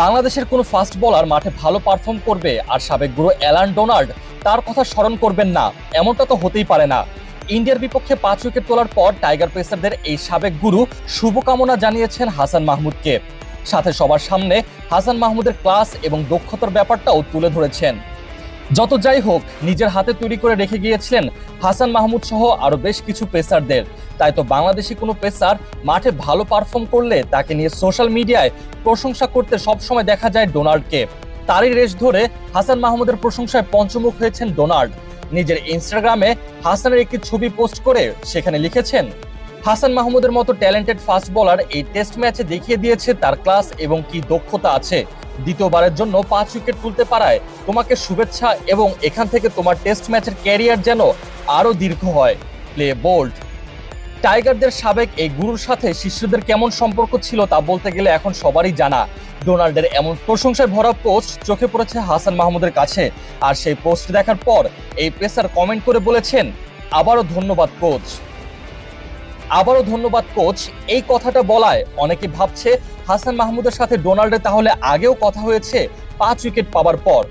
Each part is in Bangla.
বাংলাদেশের কোনো ফাস্ট বোলার মাঠে ভালো পারফর্ম করবে আর সাবেক গুরু অ্যালান ডোনাল্ড তার কথা স্মরণ করবেন না, এমনটা তো হতেই পারে না। ইন্ডিয়ার বিপক্ষে পাঁচ উইকেট তোলার পর টাইগার পেসারদের এই সাবেক গুরু শুভকামনা জানিয়েছেন হাসান মাহমুদকে। সাথে সবার সামনে হাসান মাহমুদের ক্লাস এবং দক্ষতার ব্যাপারটাও তুলে ধরেছেন। যত যাই হোক, নিজের হাতে তৈরি করে রেখে গিয়েছিলেন হাসান মাহমুদ সহ আরও বেশ কিছু পেসারদের। তাই তো বাংলাদেশি কোনো পেসার মাঠে ভালো পারফর্ম করলে তাকে নিয়ে সোশ্যাল মিডিয়ায় প্রশংসা করতে সবসময় দেখা যায় ডোনাল্ডকে। তারই রেশ ধরে হাসান মাহমুদের প্রশংসায় পঞ্চমুখ হয়েছেন ডোনাল্ড। নিজের ইনস্টাগ্রামে হাসানের একটি ছবি পোস্ট করে সেখানে লিখেছেন, হাসান মাহমুদের মতো ট্যালেন্টেড ফাস্ট বোলার এই টেস্ট ম্যাচে দেখিয়ে দিয়েছে তার ক্লাস এবং কি দক্ষতা আছে। দ্বিতীয়বারের জন্য পাঁচ উইকেট তুলতে পারায়। তোমাকে শুভেচ্ছা এবং এখান থেকে তোমার টেস্ট ম্যাচের ক্যারিয়ার যেন আরও দীর্ঘ হয়। Play bold. টাইগারদের সাবেক এই গুরুর সাথে শিষ্যদের কেমন সম্পর্ক ছিল তা বলতে গেলে এখন সবারই জানা। ডোনাল্ডের এমন প্রশংসায় ভরা পোস্ট চোখে পড়েছে হাসান মাহমুদের কাছে। আর সেই পোস্ট দেখার পর এই পেসার কমেন্ট করে বলেছেন, আবারও ধন্যবাদ, কোচ। আবারও ধন্যবাদ, কোচ। এই কথাটা বলায় অনেকে ভাবছে হাসান মাহমুদের সাথে ডোনাল্ডের তাহলে আগেও কথা হয়েছে পাঁচ উইকেট পাওয়ার পর।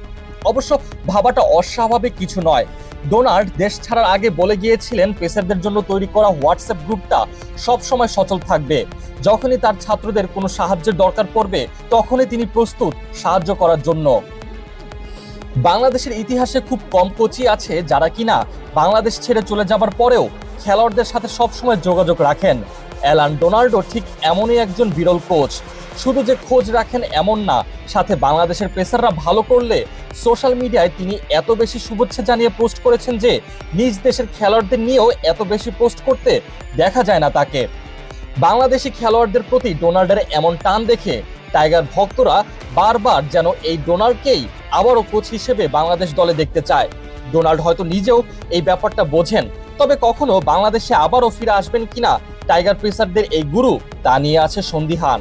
অবশ্য ভাবাটা অস্বাভাবিক কিছু নয়। ডোনাল্ড দেশ ছাড়ার আগে বলে গিয়েছিলেন, পেসারদের জন্য তৈরি করা হোয়াটসঅ্যাপ গ্রুপটা সব সময় সচল থাকবে। যখনই তার ছাত্রদের কোনো সাহায্যের দরকার পড়বে, তখনই তিনি প্রস্তুত সাহায্য করার জন্য। বাংলাদেশের ইতিহাসে খুব কম কোচই আছে যারা কিনা বাংলাদেশ ছেড়ে চলে যাবার পরেও খেলোয়াড়দের সাথে সবসময় যোগাযোগ রাখেন। অ্যালান ডোনাল্ডো ঠিক এমনই একজন বিরল কোচ। শুধু যে খোঁজ রাখেন এমন না, সাথে বাংলাদেশের পেসাররা ভালো করলে সোশ্যাল মিডিয়ায় তিনি এত বেশি শুভেচ্ছা জানিয়ে পোস্ট করেছেন যে, নিজ দেশের খেলোয়াড়দের নিয়েও এত বেশি পোস্ট করতে দেখা যায় না তাকে। বাংলাদেশি খেলোয়াড়দের প্রতি ডোনাল্ডের এমন টান দেখে টাইগার ভক্তরা বারবার যেন এই ডোনাল্ডকেই আবারও কোচ হিসেবে বাংলাদেশ দলে দেখতে চায়। ডোনাল্ড হয়তো নিজেও এই ব্যাপারটা বোঝেন। তবে কখনো বাংলাদেশে আবারও ফিরে আসবেন কিনা টাইগার পেসারদের এই গুরু তা নিয়ে আছে সন্দিহান।